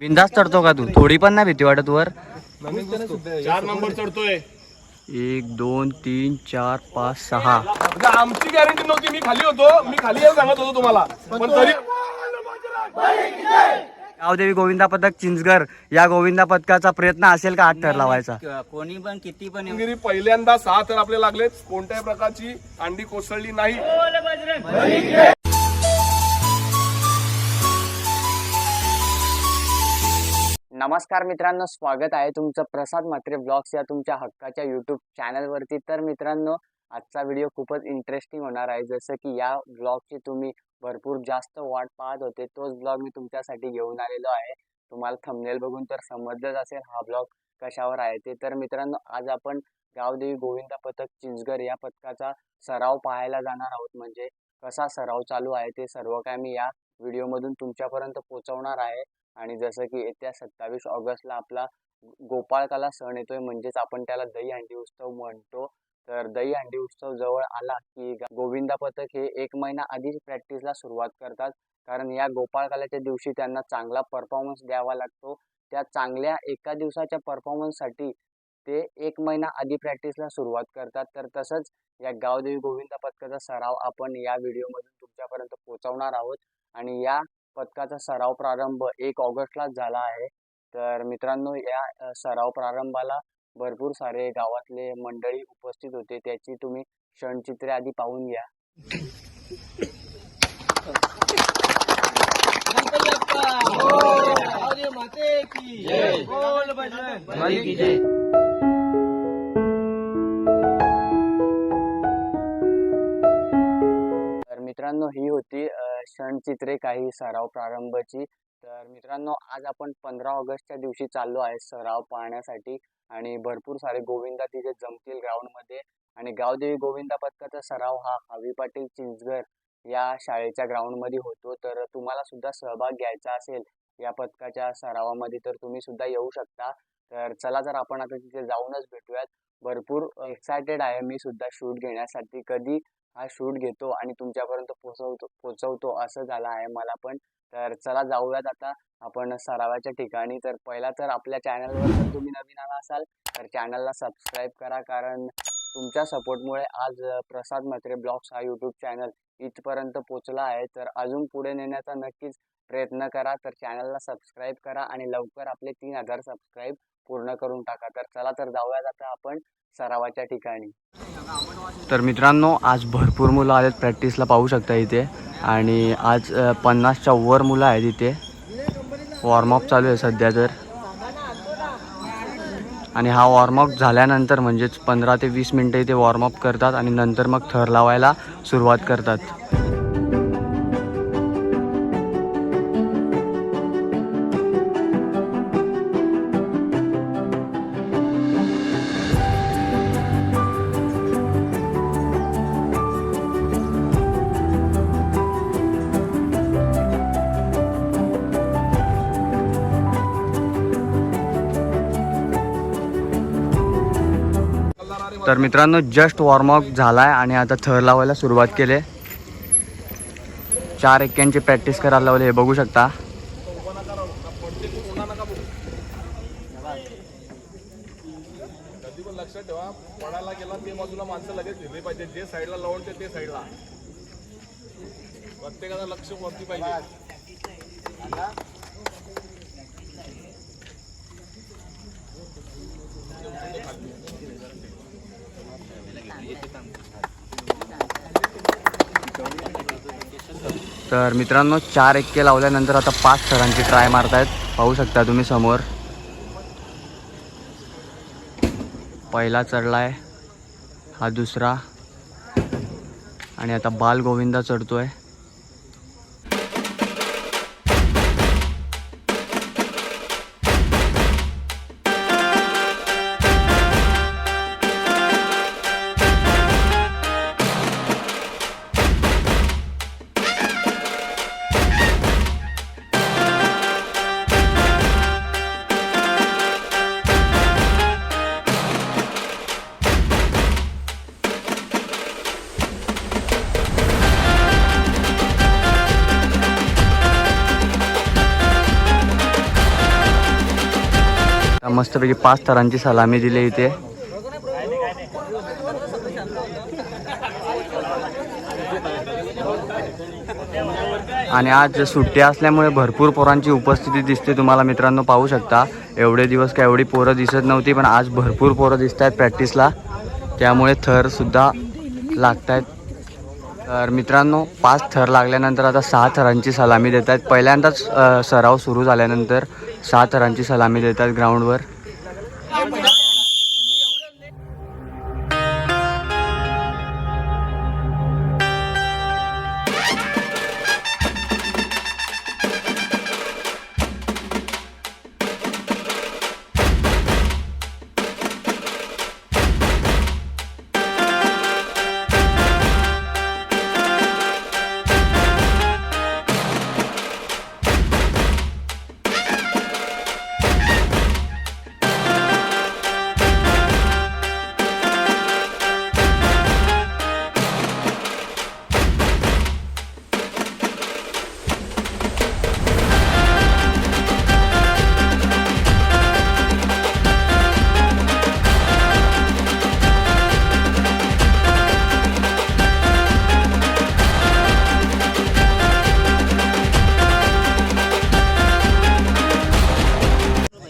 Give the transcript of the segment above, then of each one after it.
बिंदास चढतो का तू? थोडी पण नाही भीती वाटत वर? चार नंबर चढतोय. एक दोन तीन चार पाच सहा. आमची गॅरंटी नव्हती. मी खाली होतो. मी खाली येऊन सांगत होतो तुम्हाला. पण तरी गावदेवी गोविंदा पथक चिंचगर या गोविंदा पथकाचा प्रयत्न असेल का आठ थर लावायचा कोणी पण किती पण पहिल्यांदा सहा तर आपले लागलेत. कोणत्याही प्रकारची अंडी कोसळली नाही. नमस्कार मित्रांनो स्वागत आहे तुमचं प्रसाद मात्रे ब्लॉग्स या तुमच्या हक्काच्या युट्यूब चॅनलवरती. तर मित्रांनो आजचा व्हिडिओ खूपच इंटरेस्टिंग होणार आहे. जसं की या ब्लॉगची तुम्ही भरपूर जास्त वाट पाहत होते तोच ब्लॉग मी तुमच्यासाठी घेऊन आलेलो आहे. तुम्हाला थंबनेल बघून तर समजलंच असेल हा ब्लॉग कशावर आहे ते. तर मित्रांनो आज आपण गावदेवी गोविंदा पथक चिंचगर या पथकाचा सराव पाहायला जाणार आहोत. म्हणजे कसा सराव चालू आहे ते सर्व काय मी या व्हिडिओमधून तुमच्यापर्यंत पोहोचवणार आहे. आणि जसं की येत्या सत्तावीस ऑगस्टला आपला गोपाळकाला सण येतोय म्हणजेच आपण त्याला दही हंडी उत्सव म्हणतो. तर दही हंडी उत्सव जवळ आला की ग- गोविंदा पथक हे एक महिना आधीच प्रॅक्टिसला सुरुवात करतात. कारण या गोपाळकालाच्या दिवशी त्यांना चांगला परफॉर्मन्स द्यावा लागतो. त्या चांगल्या एका दिवसाच्या परफॉर्मन्ससाठी ते एक महिना आधी प्रॅक्टिसला सुरुवात करतात. तर तसंच या गावदेवी गोविंदा पथकाचा सराव आपण या व्हिडिओमधून तुमच्यापर्यंत पोहोचवणार आहोत. आणि या पथकाचा सराव प्रारंभ एक ऑगस्टलाच झाला आहे. तर मित्रांनो या सराव प्रारंभाला भरपूर सारे गावातले मंडळी उपस्थित होते. त्याची तुम्ही क्षणचित्रे आधी पाहून घ्या. तर मित्रांनो ही होती क्षणचित्रे काही सराव प्रारंभची. तर मित्रांनो आज आपण पंधरा ऑगस्टच्या दिवशी चाललो आहे सराव पाहण्यासाठी आणि भरपूर सारे गोविंदा तिथे जमतील ग्राउंडमध्ये. आणि गावदेवी गोविंदा पथकाचा सराव हा हवी पाटील चिंचगर या शाळेच्या ग्राउंडमध्ये होतो. तर तुम्हाला सुद्धा सहभाग घ्यायचा असेल या पथकाच्या सरावामध्ये तर तुम्ही सुद्धा येऊ शकता. तर चला जर आपण आता तिथे जाऊनच भेटूयात. भरपूर एक्सायटेड आहे मी सुद्धा शूट घेण्यासाठी. कधी हा शूट घेतो आणि तुमच्यापर्यंत पोचवतो पोचवतो असं झालं आहे मला पण. तर चला जाऊयात आता आपण सरावाच्या ठिकाणी. तर पहिला तर आपल्या चॅनलवर जर तुम्ही नवीन आला असाल तर चॅनलला सबस्क्राईब करा कारण तुमच्या सपोर्टमुळे आज प्रसाद म्हात्रे ब्लॉग्स हा यूट्यूब चॅनल इथपर्यंत पोचला आहे. तर अजून पुढे नेण्याचा नक्कीच प्रयत्न करा तर चॅनलला सबस्क्राईब करा आणि लवकर आपले तीन हजार सबस्क्राईब पूर्ण करून टाका. तर चला तर जाऊयात आता आपण सरावाच्या ठिकाणी. तर मित्रांनो आज भरपूर मुलं आलेत प्रॅक्टिसला पाहू शकता इथे. आणि आज पन्नासच्या वर मुलं आहेत इथे. वॉर्मअप चालू आहे सध्या तर. आणि हा वॉर्मअप झाल्यानंतर म्हणजेच पंधरा ते वीस मिनटं इथे वॉर्मअप करतात आणि नंतर मग थर लावायला सुरुवात करतात. तर मित्रांनो जस्ट वॉर्मअप झाला आहे आणि आता थर लावायला सुरुवात केली आहे. चार एक्क्यांची प्रॅक्टिस करायला लावली हे बघू शकता. लक्षात ठेवा पडायला गेला ते बाजूला माणसं लगेच फिरली पाहिजे जे साईडला लावून ते साईडला प्रत्येकाला लक्ष वरती पाहिजे तर मित्रांनो चार एक्के लावल्यानंतर आता पाच सरांची ट्राय मारतायत. पाहू शकता तुम्ही समोर. पहिला चढलाय. हा दुसरा. आणि आता बाल गोविंदा चढतोय. मस्तपैकी पाच थरांची सलामी दिली इथे. आणि आज सुट्टी असल्यामुळे भरपूर पोरांची उपस्थिती दिसते तुम्हाला मित्रांनो पाहू शकता. एवढे दिवस काय एवढी पोरं दिसत नव्हती पण आज भरपूर पोरं दिसत आहेत प्रॅक्टिसला त्यामुळे थरसुद्धा लागत आहेत तर मित्रांनो पाच थर लागल्यानंतर आता सहा थरांची सलामी देत आहेत पहिल्यांदाच सराव सुरू झाल्यानंतर सात रनची सलामी देतात ग्राउंडवर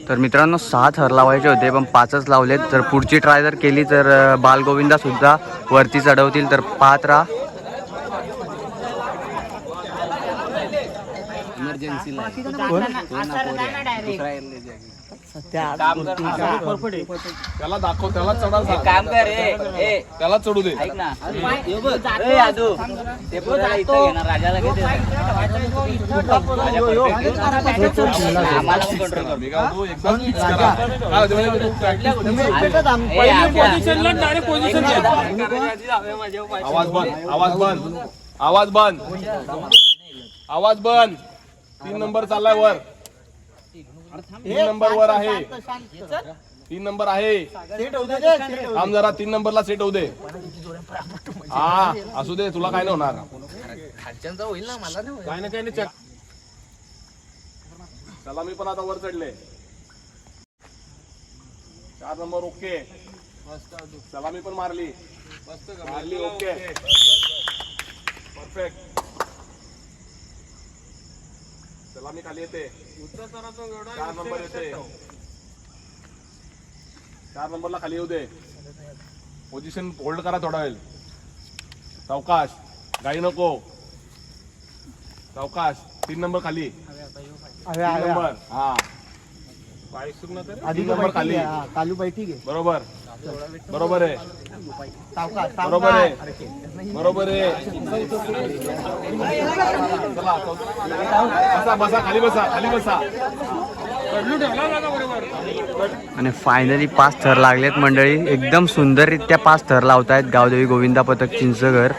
तर मित्रांनो सहा थर लावायचे होते पण पाचच लावलेत. जर पुढची ट्राय जर केली तर अ, बालगोविंदा सुद्धा वरती चढवतील. तर पाहत राहा. त्याला दाखव त्याला चढा. काम कर ए त्याला चढू दे. ऐक ना. ए आदू ते पोराला इथं घेणार राजाला घेते आम्हाला कंट्रोल कर. मी काय म्हणतो, एकदा fix करा. काय होतं माहिती आहे? practice ए, आप्या. आवाज बंद. आवाज बंद. आवाज बंद. आवाज बंद. तीन नंबर चाललाय वर. तीन नंबर वर आहे. तीन नंबर आहे. थांब जरा तीन नंबरला सेट होऊ दे. हा असू दे तुला काय नाही होणार. काय ना काय नाही. चला. मी पण आता वर चढले. चार नंबर ओके. चला मी पण मारली. मारली ओके. परफेक्ट चला मी खाली येते. चार नंबर येते. चार नंबरला खाली येऊ दे. पोझिशन होल्ड करा थोडा वेळ. सावकाश गाई नको. सावकाश तीन नंबर खाली. तीन नंबर हा. तीन नंबर खाली. कालू बैठी बरोबर. बरोबर आहे. बरोबर आहे. बरोबर आहे. बसा बसा खाली बसा खाली बसा. आणि फायनली पाच थर लागलेत मंडळी. एकदम सुंदररित्या पाच थर लावतायत गावदेवी गोविंदा पथक चिंचघर.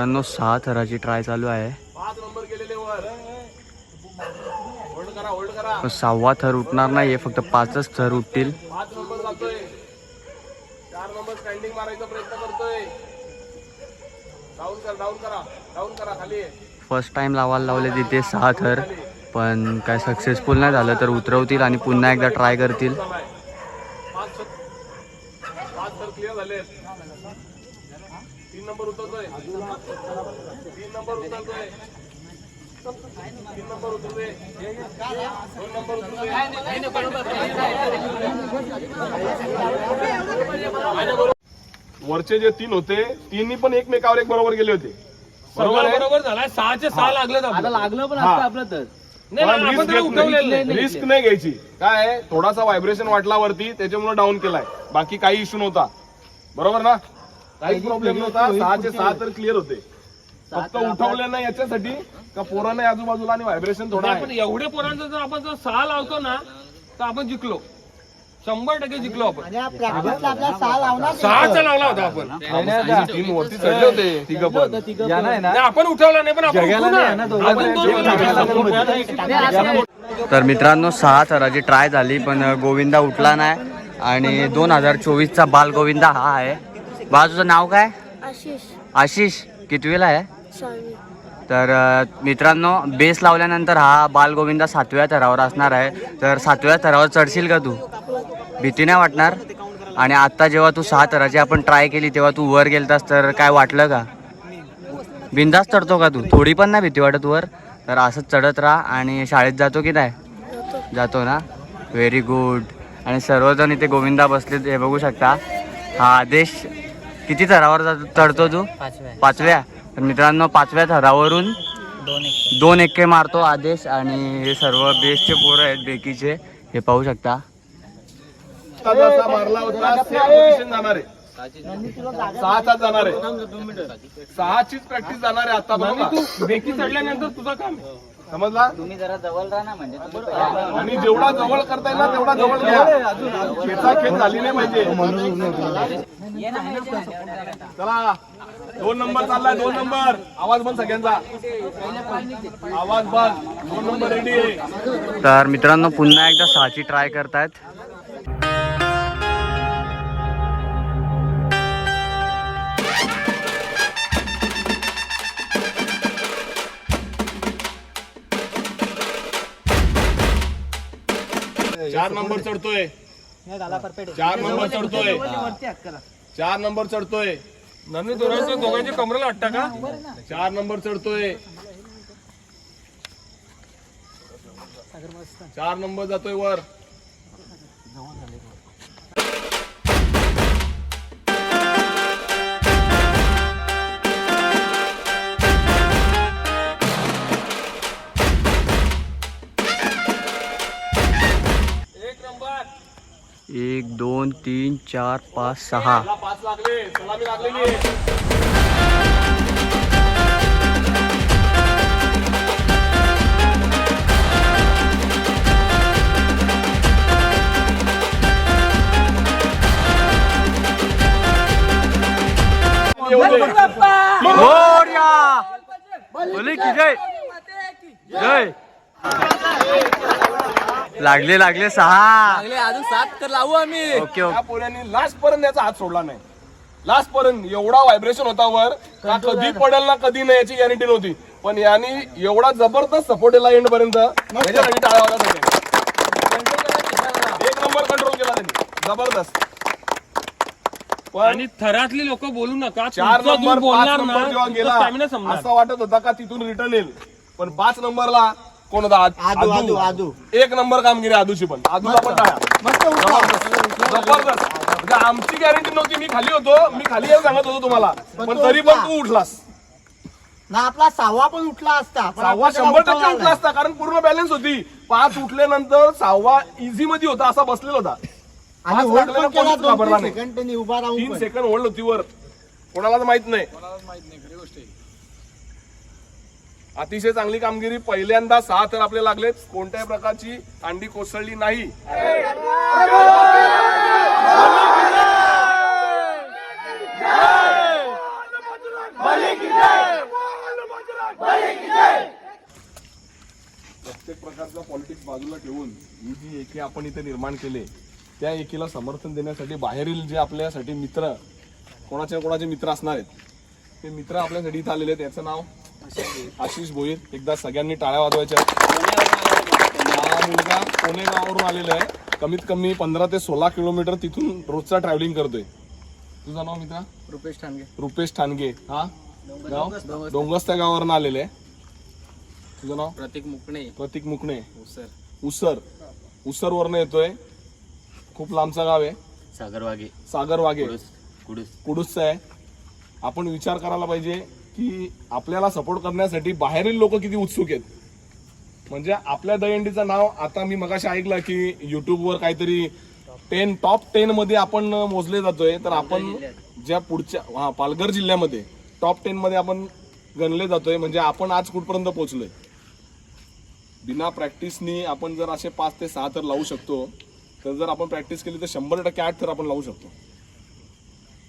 मित्रांनो सहा थराची ट्राय चालू आहे. सहावा थर उठणार नाहीये फक्त पाचच थर उठतील. फर्स्ट टाइम लावायला लावले तिथे सहा थर पण काय सक्सेसफुल नाही झालं तर उतरवतील आणि पुन्हा एकदा ट्राय करतील. नंबर उतरतोय. तीन नंबर उतरतोय. तीन नंबर उतरतोय. दोन नंबर उतरतोय. वरचे जे तीन होते तिन्ही पण एकमेकावर एक बरोबर गेले होते. बरोबर? बरोबर झाला सहाचे सहा लागले लागलं पण आपलं तर. रिस्क नाही घ्यायची. काय आहे, थोडासा व्हायब्रेशन वाटला वरती त्याच्यामुळे डाऊन केलाय. बाकी काही इश्यू नव्हता. बरोबर ना? काही प्रॉब्लेम नव्हता. सहाचे सहा तर क्लिअर होते. फक्त उठवले नाही याच्यासाठी का पोराने आजूबाजूला आणि व्हायब्रेशन थोडा नाही, पण एवढे पोरांचं जर आपण जर सहा लावतो ना तर आपण जिंकलो. शंभर टक्के जिंकलो आपण. सहाचा लावला होता आपण. टीम वरती चढले होते तिघ पण. नाही, आपण उठवला नाही पण आपण ना. दोन. तर मित्रांनो सहा थराची ट्राय झाली पण गोविंदा उठला नाही. आणि दोन हजार चोवीसचा बाल गोविंदा हा आहे. बा तुझं नाव काय? आशिष. आशिष. कितवीला आहे? तर अ, मित्रांनो बेस लावल्यानंतर हा बाल गोविंदा सातव्या थरावर असणार आहे. तर सातव्या थरावर चढशील का तू? भीती नाही वाटणार? आणि आत्ता जेव्हा तू सहा थराची आपण ट्राय केली तेव्हा तू वर गेलतास तर काय वाटलं का? बिंदास चढतो का तू? थोडी पण नाही भीती वाटत वर? तर असंच चढत राहा आणि शाळेत जातो की नाही? जातो. जातो ना? व्हेरी गुड आणि सर्वजण इथे गोविंदा बसले हे बघू शकता. हा आदेश किती थरावर जातो चढतो तू? पाचव्या. पाचव्या. तर मित्रांनो पाचव्या थरावरून दोन एक. दोन एक्के मारतो आदेश आणि हे सर्व बेसचे पोरं आहेत बेकीचे. हे पाहू शकता. जसा मारला होता. सेम पोझिशन जाणार आहे. सहाचा जाणार आहे. सहाचीच प्रॅक्टिस जाणार आहे आता बघा. तू बेकी चढल्यानंतर तुझं काम आहे. समजला? तुम्ही जरा जवळ राहा ना म्हणजे आणि जेवढा जवळ करता येईल ना तेवढा जवळ घ्या. खेचा झाली नाही पाहिजे. चला दोन नंबर चाललाय दोन नंबर. आवाज बंद सगळ्यांचा. आवाज बंद. दोन नंबर रेडी आहे. तर मित्रांनो पुन्हा एकदा सहाची ट्राय करतायत. चार नंबर चढतोय. चार नंबर चढतोय. चार नंबर चढतोय. नंदी दोघांच्या दोघांच्या कमरेला वाटता का? चार नंबर चढतोय. चार नंबर जातोय वर. एक दोन तीन चार पाच सहा त्याला पाच लागले सलामी लागलेली आहे. येऊ दे. बोले की जय जय लागले लागले सहा. अजून सात तर लावू आम्ही. ओके या ओके पोऱ्यांनी लास्ट पर्यंत याचा हात सोडला नाही. लास्ट पर्यंत एवढा व्हायब्रेशन होता वर का कधी पडेल ना कधी नाही याची गॅरंटी नव्हती. पण यांनी एवढा जबरदस्त सपोर्ट दिला एंड पर्यंत. याच्यासाठी सगळे एक नंबर कंट्रोल केला त्यांनी. जबरदस्त. पण आणि थरातली लोक बोलू नका. चार तुमचा दूर नंबर पाच बोलणार नंबर ना गेला स्टॅमिना संपणार. असं वाटत होता का तिथून रिटर्न येईल? पण पाच नंबरला कोण होता आदू, आदू, आदू. एक नंबर कामगिरी आदूची पण. आदूला पण टाळ्या. मस्त उठला. जबरदस्त. म्हणजे आमची गॅरंटी नव्हती मी खाली होतो. मी खाली येऊन सांगत होतो तुम्हाला. पण तो तरी पण उठला. तू उठलास. ना आपला सहावा पण उठला असता. पण सहावा शंभर टक्के उठला नाही. असता कारण पूर्ण बॅलन्स होती. पाच उठल्यानंतर सहावा इझी मध्ये होता असा बसलेला होता. आणि पाच होल्ड लागलेला पण केला कोणीच दोन घाबरला तीन नाही. सेकंड त्यांनी उभा राहून तीन पण. सेकंड होल्ड होती वर. कोणालाच माहीत नाही. अतिशय चांगली कामगिरी पहिल्यांदा सहा तर आपले लागलेत. कोणत्याही प्रकारची अंडी कोसळली नाही. प्रत्येक प्रकारचा पॉलिटिक्स बाजूला ठेवून ही जी एकी आपण इथे निर्माण केले त्या एकीला समर्थन देण्यासाठी बाहेरील जे आपल्यासाठी मित्र कोणाचे कोणाचे मित्र असणार आहेत ते मित्र आपल्यासाठी इथं आलेले आहेत. याचं नाव आशिष भोईर एकदा सगळ्यांनी टाळ्या वाजवायच्या. हा मुलगा पुणे गावावरून आलेला आहे. कमीत कमी पंधरा ते सोळा किलोमीटर तिथून रोजचा ट्रॅव्हलिंग करतोय. तुझं नाव मित्रा? रुपेश ठाणगे. रुपेश ठाणगे. हा? गाव? डोंगस्त्या गावावरून आलेले आहे. तुझं नाव? प्रतीक मुकणे. प्रतीक मुकणे. सर उसर. उसर. वरनं येतोय. खूप लांबचं गाव आहे. सागर वाघे सागर वाघे कुडूस. कुडूसचं आहे. आपण विचार करायला पाहिजे की आपल्याला सपोर्ट करण्यासाठी बाहेरील लोक किती उत्सुक आहेत. म्हणजे आपल्या दहीहंडीचं नाव आता मी मगाशी ऐकलं की युट्यूबवर काहीतरी टेन टॉप टेन मध्ये आपण मोजले जातोय. तर आपण ज्या पुढच्या हा पालघर जिल्ह्यामध्ये टॉप टेन मध्ये आपण गणले जातोय. म्हणजे आपण आज कुठपर्यंत पोहोचलोय? बिना प्रॅक्टिसनी आपण जर असे पाच ते सहा तर लावू शकतो. तर जर आपण प्रॅक्टिस केली तर शंभर टक्के आठ तर आपण लावू शकतो.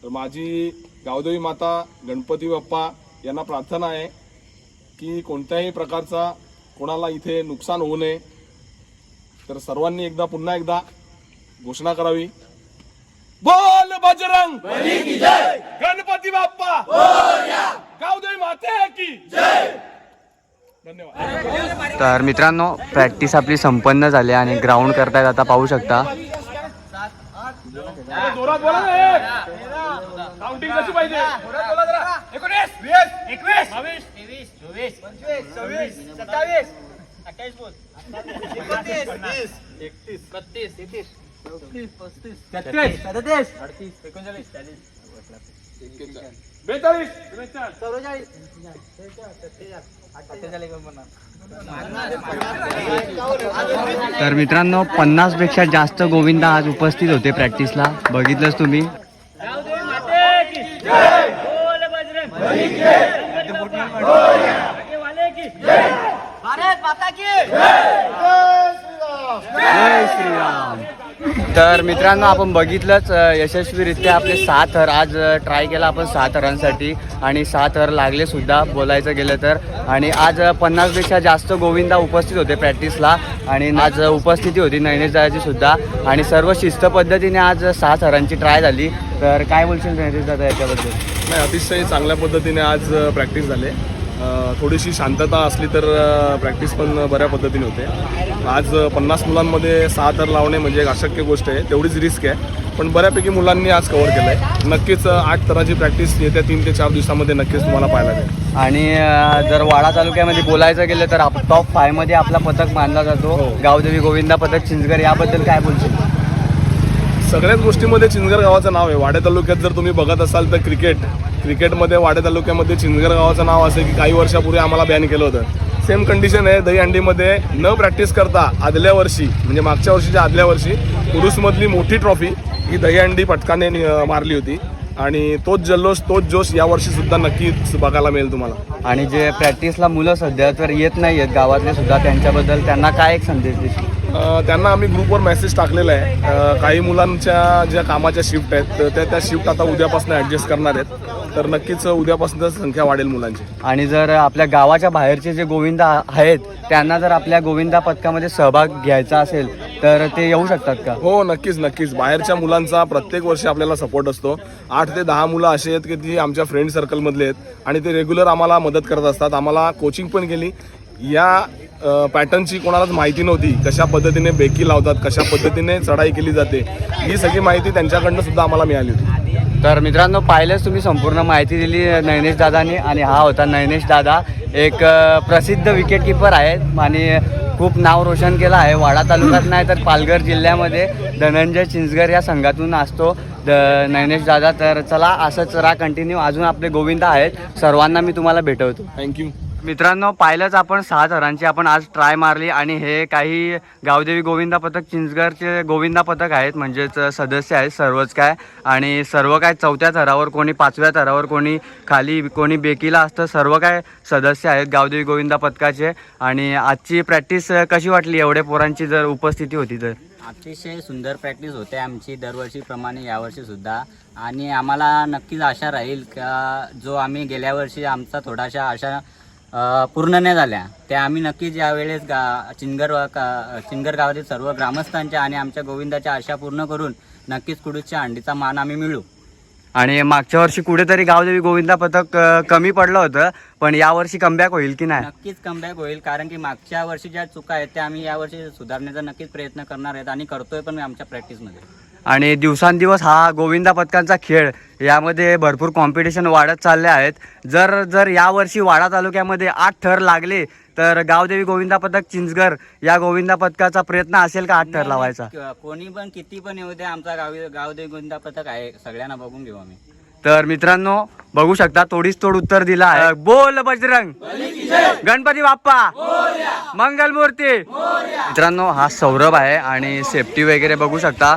तर माझी गावदेवी माता गणपती बाप्पा यांना प्रार्थना आहे की कोणत्याही प्रकारचा कोणाला इथे नुकसान होऊ नये. तर सर्वांनी एकदा पुन्हा एकदा घोषणा करावी. बोल बजरंग! गणपती बाप्पा! गावदेवी माते की! धन्यवाद. तर मित्रांनो प्रॅक्टिस आपली संपन्न झाली आणि ग्राउंड करतायत आता पाहू शकता. जोरात बोला काउंटिंग कशी पाहिजे जोरात बोला जरा एकोणीस वीस एकवीस. बावीस. तेवीस. चोवीस. सव्वीस. सत्तावीस. अठ्ठावीस बोल. बत्तीस. तेहतीस. तेहतीस. सदतीस. अडतीस. एकोणचाळीस. चाळीस. बेचाळीस. चौवेचाळीस. तर मित्रांनो पन्नासपेक्षा जास्त गोविंदा आज उपस्थित होते प्रॅक्टिसला बघितलंच तुम्ही? भारत माता की जय श्रीराम तर मित्रांनो आपण बघितलंच यशस्वीरित्या आपले सहा थर आज ट्राय केला आपण सहा थरांसाठी आणि सहा थर लागले सुद्धा बोलायचं गेलं तर. आणि आज पन्नासपेक्षा जास्त गोविंदा उपस्थित होते प्रॅक्टिसला आणि आज उपस्थिती होती नैनेशदाची सुद्धा. आणि सर्व शिस्त पद्धतीने आज सहा थरांची ट्राय झाली. तर काय बोलशील नैनेशदा याच्याबद्दल? नाही अतिशय चांगल्या पद्धतीने आज प्रॅक्टिस झाले. थोडीशी शांतता असली तर प्रॅक्टिस पण बऱ्या पद्धतीने होते. आज पन्नास मुलांमध्ये सहा तर लावणे म्हणजे एक अशक्य गोष्ट आहे तेवढीच रिस्क आहे. पण बऱ्यापैकी मुलांनी आज कव्हर केलं आहे नक्कीच आठ तराची प्रॅक्टिस येत्या तीन ते चार दिवसामध्ये नक्कीच तुम्हाला पाहायला मिळेल. आणि जर वाडा तालुक्यामध्ये बोलायचं गेलं तर आप टॉप फायमध्ये आपला पथक मानला जातो. हो. गावदेवी गोविंदा पथक चिंचगर याबद्दल काय बोलशील? सगळ्याच गोष्टीमध्ये चिंचगर गावाचं नाव आहे. वाड्या तालुक्यात जर तुम्ही बघत असाल तर क्रिकेट क्रिकेटमध्ये वाड्या तालुक्यामध्ये चिंचगर गावाचं नाव असं की काही वर्षापूर्वी आम्हाला बॅन केलं होतं. सेम कंडिशन आहे दहीहंडीमध्ये न प्रॅक्टिस करता आदल्या वर्षी म्हणजे मागच्या वर्षीच्या आदल्या वर्षी पुरुषमधली मोठी ट्रॉफी ही दहीहंडी पटकाने मारली होती. आणि तोच जल्लोष तोच जोश यावर्षी सुद्धा नक्कीच बघायला मिळेल तुम्हाला. आणि जे प्रॅक्टिसला मुलं सध्या तर येत नाही आहेत गावातले सुद्धा त्यांच्याबद्दल त्यांना काय एक संदेश देशील? त्यांना आम्ही ग्रुपवर मेसेज टाकलेला आहे. काही मुलांच्या ज्या कामाच्या शिफ्ट आहेत तर त्या त्या शिफ्ट आता उद्यापासून ॲडजस्ट करणार आहेत. तर नक्कीच उद्यापासून संख्या वाढेल मुलांची. आणि जर आपल्या गावाच्या बाहेरचे जे गोविंदा आहेत त्यांना जर आपल्या गोविंदा पथकामध्ये सहभाग घ्यायचा असेल तर ते येऊ शकतात का? हो नक्कीच नक्कीच. बाहेरच्या मुलांचा प्रत्येक वर्षी आपल्याला सपोर्ट असतो. आठ ते दहा मुलं अशी आहेत की ती आमच्या फ्रेंड सर्कलमधले आहेत आणि ते रेग्युलर आम्हाला मदत करत असतात. आम्हाला कोचिंग पण केली. या पॅटर्नची कोणालाच माहिती नव्हती कशा पद्धतीने बेकी लावतात कशा पद्धतीने चढाई केली जाते ही सगळी माहिती त्यांच्याकडनं सुद्धा आम्हाला मिळाली होती. तर मित्रांनो पाहिलंच तुम्ही संपूर्ण माहिती दिली नैनेश दादानी आणि हा होता नैनेश दादा. एक प्रसिद्ध विकेट किपर आहेत आणि खूप नाव रोशन केलं आहे. वाडा तालुक्यात नाही तर पालघर जिल्ह्यामध्ये धनंजय चिंचगर या संघातून असतो द नैनेश दादा. तर चला असंच राहा कंटिन्यू अजून आपले गोविंदा आहेत. सर्वांना मी तुम्हाला भेटवतो. थँक्यू मित्रांनो पाहिलंच आपण सहा थरांची. आपण आज ट्राय मारली आणि हे काही गावदेवी गोविंदा पथक चिंचगडचे गोविंदा पथक आहेत. म्हणजेच सदस्य आहेत सर्वच काय. आणि सर्व काय चौथ्या थरावर कोणी पाचव्या थरावर कोणी खाली कोणी बेकीला असतं. सर्व काय सदस्य आहेत गावदेवी गोविंदा पथकाचे. आणि आजची प्रॅक्टिस कशी वाटली? एवढे पोरांची जर उपस्थिती होती तर. अतिशय सुंदर प्रॅक्टिस होते आमची दरवर्षीप्रमाणे यावर्षी सुद्धा. आणि आम्हाला नक्कीच आशा राहील का जो आम्ही गेल्या वर्षी आमचा थोडाशा आशा पूर्ण नाही झाल्या. त्या आम्ही नक्कीच यावेळेस गा चिनगर वा- का चिनगर गावातील सर्व ग्रामस्थांच्या आणि आमच्या गोविंदाच्या आशा पूर्ण करून नक्कीच कुडूसच्या अंडीचा मान आम्ही मिळू. आणि मागच्या वर्षी कुठेतरी गावदेवी गोविंदा पथक कमी पडलं होतं पण यावर्षी कमबॅक होईल की नाही? नक्कीच कमबॅक होईल कारण की मागच्या वर्षी ज्या चुका आहेत त्या आम्ही यावर्षी सुधारण्याचा नक्कीच प्रयत्न करणार आहेत आणि करतोय पण आमच्या प्रॅक्टिसमध्ये आणि दिवसांदिवस हा गोविंदा पथकांचा खेळ यामध्ये भरपूर कॉम्पिटिशन वाढत चालले आहेत. जर जर यावर्षी वाडा तालुक्यामध्ये आठ थर लागले तर गावदेवी गोविंदा पथक चिंचगर या गोविंदा पथकाचा प्रयत्न असेल का आठ थर लावायचा? कोणी पण किती पण येऊ दे आमचा गावी गावदेवी गोविंदा पथक आहे. सगळ्यांना बघून घेऊ आम्ही. तर मित्रांनो बघू शकता तोडीस तोड उत्तर दिला आहे. बोल बजरंग. गणपती बाप्पा. मंगल मूर्ती मित्रांनो हा सौरभ आहे आणि सेफ्टी वगैरे बघू शकता.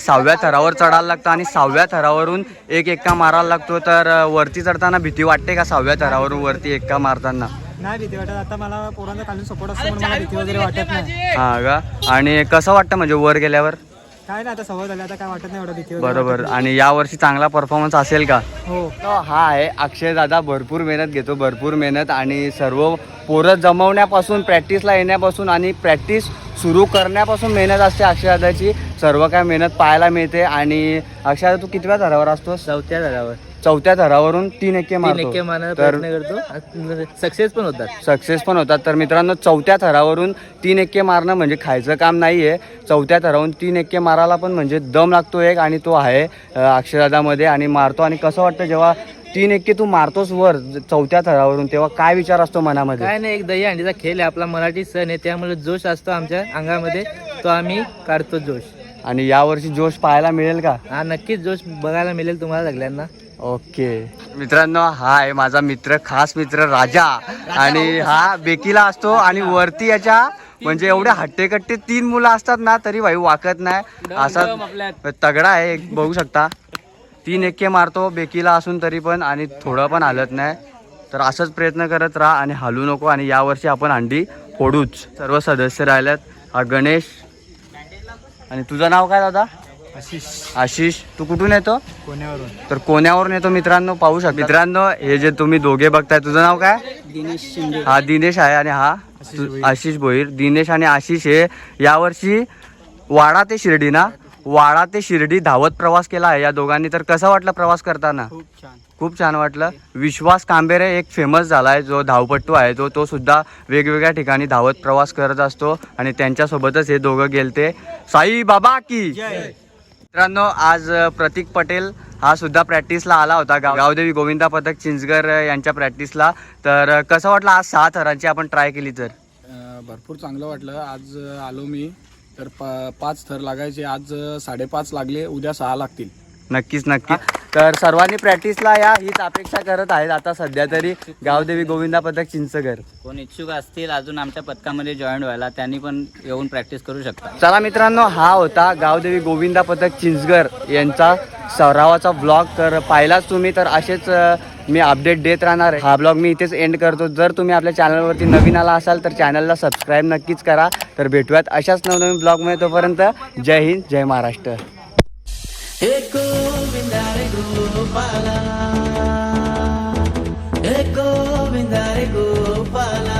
सहाव्या थरावर चढायला लागतं आणि सहाव्या थरावरून एक एक्का मारायला लागतो. तर वरती चढताना भीती वाटते का सहाव्या थरावरून वरती एक्का मारताना? नाही भीती वाटत. आता मला खाली सपोर्ट असतो म्हणून मला भीती वगैरे वाटत नाही. हा का? आणि कसं वाटतं म्हणजे वर गेल्यावर? काय नाही आता सवय झाली आता काय वाटत नाही एवढं भीती वगैरे. बरोबर. आणि या वर्षी चांगला परफॉर्मन्स असेल का? हो. तो हा आहे. अक्षय दादा भरपूर मेहनत घेतो भरपूर मेहनत आणि सर्व पोरं जमवण्यापासून प्रॅक्टिसला येण्यापासून आणि प्रॅक्टिस सुरू करण्यापासून मेहनत असते अक्षय दादाची. सर्व काय मेहनत पाहायला मिळते आणि अक्षय दादा तू कितव्या थरावर असतोस? चौथ्या थरावर चौथ्या थरावरून तीन एक्के मारतो. तर करतो. सक्सेस पण होतात. सक्सेस पण होतात. तर मित्रांनो चौथ्या थरावरून तीन एक्के मारणं म्हणजे खायचं काम नाही आहे चौथ्या थरावरून तीन एक्के मारायला पण म्हणजे दम लागतो एक आणि तो आहे अ, अक्षरदादामध्ये आणि मारतो. आणि कसं वाटतं जेव्हा तीन एक्के तू मारतोस वर चौथ्या थरावरून तेव्हा काय विचार असतो मनामध्ये? काय नाही एक दही अंडीचा खेळ आहे. आपला मराठी सण आहे. त्यामुळे जोश असतो आमच्या अंगामध्ये. तो आम्ही काढतो जोश. आणि यावर्षी जोश पाहायला मिळेल का? हा नक्कीच जोश बघायला मिळेल तुम्हाला सगळ्यांना. ओके. मित्रांनो हा आहे माझा मित्र खास मित्र राजा. आणि हा बेकीला असतो आणि वरती याच्या म्हणजे एवढे हट्टेकट्टे तीन मुलं असतात ना तरी भाई वाकत नाही. असा तगडा आहे एक बघू शकता. तीन एक्के मारतो बेकीला असून तरी पण आणि थोडं पण हलत नाही. तर असंच प्रयत्न करत राहा आणि हलू नको आणि यावर्षी आपण अंडी फोडूच. सर्व सदस्य राहिल्यात. हा गणेश. आणि तुझं नाव काय दादा? आशिष. आशिष तू कुठून येतो? कोण्यावरून. तर कोण्यावरून येतो मित्रांनो? पाहू शकता. मित्रांनो हे जे तुम्ही दोघे बघताय तुझं नाव काय? दिनेश शिंदे. हा दिनेश आहे आणि हा आशिष भोईर. दिनेश आणि आशिष हे यावर्षी वाडा ते शिर्डी ना? वाडा ते शिर्डी धावत प्रवास केला आहे. या दोघांनी तर कसा वाटला प्रवास करताना? खूप छान. खूप छान वाटलं. विश्वास कांबेरे एक फेमस झाला आहे जो धावपट्टू आहे तो तो सुद्धा वेगवेगळ्या ठिकाणी धावत प्रवास करत असतो आणि त्यांच्यासोबतच हे दोघं गेलते. साई बाबा की मित्रांनो आज प्रतीक पटेल हा सुद्धा प्रॅक्टिसला आला होता गाव गावदेवी गोविंदा पथक चिंचगर यांच्या प्रॅक्टिसला. तर कसं वाटलं आज सहा थरांची आपण ट्राय केली तर? भरपूर चांगलं वाटलं. आज आलो मी. तर पा पाच थर लागायचे. आज साडेपाच लागले. उद्या सहा लागतील. नक्कीच नक्की तर सर्वांनी प्रॅक्टिसला या हीच अपेक्षा करत आहेत आता सध्या तरी गावदेवी गोविंदा पथक चिंचगर कोण इच्छुक असतील अजून आमच्या पथकामध्ये जॉईन व्हायला त्यांनी पण येऊन प्रॅक्टिस करू शकता. चला मित्रांनो हा होता गावदेवी गोविंदा पथक चिंचगर यांचा सरावाचा ब्लॉग तर पाहिलाच तुम्ही तर असेच मी अपडेट देत राहणार आहे. हा ब्लॉग मी इथेच एंड करतो. जर तुम्ही आपल्या चॅनलवरती नवीन आला असाल तर चॅनलला सबस्क्राईब नक्कीच करा. तर भेटूयात अशाच नवनवीन ब्लॉगमध्ये तोपर्यंत. जय हिंद जय महाराष्ट्र. हे गोविंदा रे गोपाला हे गोविंदा रे गोपाला